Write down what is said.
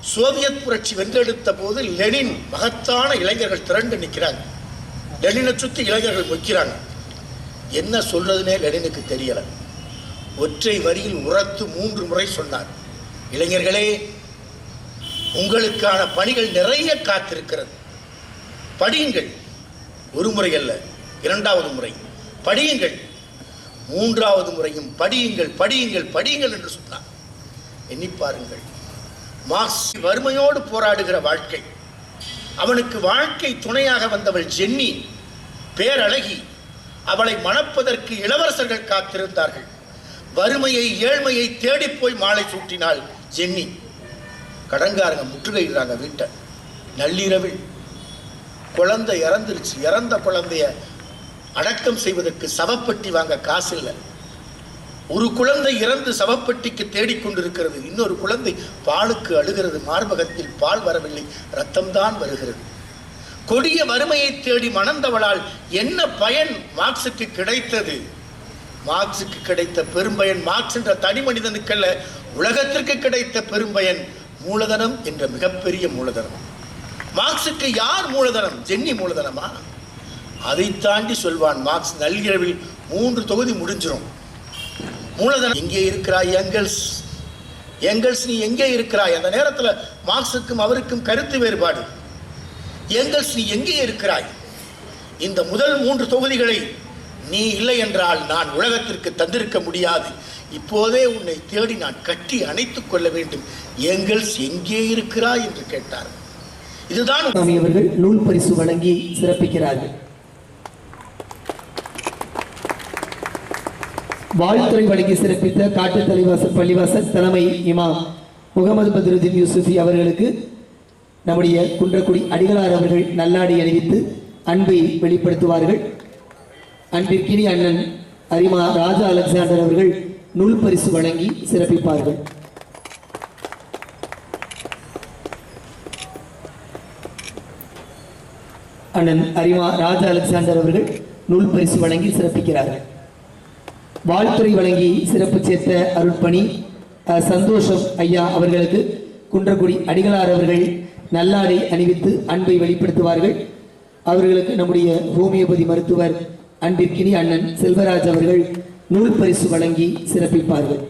Soviet புரட்சி வென்றெடுத்த போது Lenin மகத்தான இளைஞர்கள் திரண்டு நிற்கிறாங்க. லெனினை சுற்றி இளைஞர்கள் மொய்க்கிறாங்க என்ன சொல்றதுனே லெனினுக்கு தெரியல. ஒற்றை வரியில் உரத்து மூன்று முறை சொன்னார். இளைஞர்களே உங்களுக்கான பணிகள் நிறைய காத்திருக்கிறது. படியுங்கள். ஒரு முறை அல்ல இரண்டாவது முறை. படியுங்கள். மூன்றாவது முறையும் படியுங்கள் படியுங்கள் படியுங்கள் என்று சொன்னார். எண்ணி பாருங்கள். மார்க்ஸ் வறுமையோடு போராடுகிற வாழ்க்கை. அவனுக்கு வாழ்க்கை துணையாக வந்தவள் ஜென்னி பேரழகி. அவளை மணப்பதற்கு இளவரசர்கள் காத்திருந்தார்கள். வறுமையை ஏழ்மையை தேடிப் போய் மாலை சூட்டினாள் ஜென்னி. கடங்காரங்க முற்றுகையிடுறாங்க வீட்டை. நள்ளிரவில் குழந்தை இறந்துருச்சு. இறந்த குழந்தைய அடக்கம் செய்வதற்கு சவப்பெட்டி வாங்க காசு இல்லை ஒரு குழந்தை இறந்து சவப்பெட்டிக்கு தேடிக்கொண்டிருக்கிறது இன்னொரு குழந்தை பாலுக்கு அழுகிறது. மார்பகத்தில் பால் வரவில்லை. ரத்தம்தான் வருகிறது. கொடிய வறுமையை தேடி மணந்தவளால் என்ன பயன் மார்க்சுக்கு கிடைத்தது? மார்க்சுக்கு கிடைத்த பெரும்பயன் மார்க்ஸ் என்ற தனி மனிதனுக்கல்ல உலகத்திற்கு கிடைத்த பெரும்பயன் மூலதனம் என்ற மிகப்பெரிய மூலதனம். மார்க்சுக்கு யார் மூலதனம்? ஜென்னி மூலதனமா? அதை தாண்டி சொல்வான் மார்க்ஸ் நள்ளிரவில் மூன்று தொகுதி முடிஞ்சிடும் மூலதனம் எங்கே இருக்கிறாய் எங்கல்ஸ் எங்கல்ஸ் நீ எங்கே இருக்கிறாய்? அந்த நேரத்தில் மார்க்ஸுக்கும் அவருக்கும் கருத்து வேறுபாடு. எங்கல்ஸ் நீ எங்கே இருக்கிறாய்? இந்த முதல் மூன்று தொகுதிகளை நீ இல்லை என்றால் நான் உலகத்திற்கு தந்திருக்க முடியாது. இப்போதே உன்னை தேடி நான் கட்டி அணைத்துக் கொள்ள வேண்டும். எங்கள்ஸ் எங்கே இருக்கிறாய் என்று கேட்டார். இதுதான் அவர்கள் நூல் பரிசு வழங்கி சிறப்பிக்கிறார்கள். வாழ்த்துறை வழங்கி சிறப்பித்த காட்டு தலைவாசல் பள்ளிவாசல் தலைமை இமாம் முகமது பத்ருதீன் யூசுஃபி அவர்களுக்கு நம்முடைய குன்றக்குடி அடிகளார் அவர்கள் நல்லாடை அணிவித்து அன்பை வெளிப்படுத்துவார்கள். அன்பிற்கினி அண்ணன் அரிமா ராஜா அலெக்சாண்டர் அவர்கள் நூல் பரிசு வழங்கி சிறப்பிப்பார்கள். அண்ணன் அரிமா ராஜா அலெக்சாண்டர் அவர்கள் நூல் பரிசு வழங்கி சிறப்பிக்கிறார்கள். வாழ்த்துறை வழங்கி சிறப்பு சேர்த்த அருட்பணி சந்தோஷம் ஐயா அவர்களுக்கு குன்றக்குடி அடிகளார் அவர்கள் நல்லாடை அணிவித்து அன்பை வெளிப்படுத்துவார்கள். அவர்களுக்கு நம்முடைய ஹோமியோபதி மருத்துவர் அன்பிற்கினி அண்ணன் செல்வராஜ் அவர்கள் நூல் பரிசு வழங்கி சிறப்பிப்பார்கள்.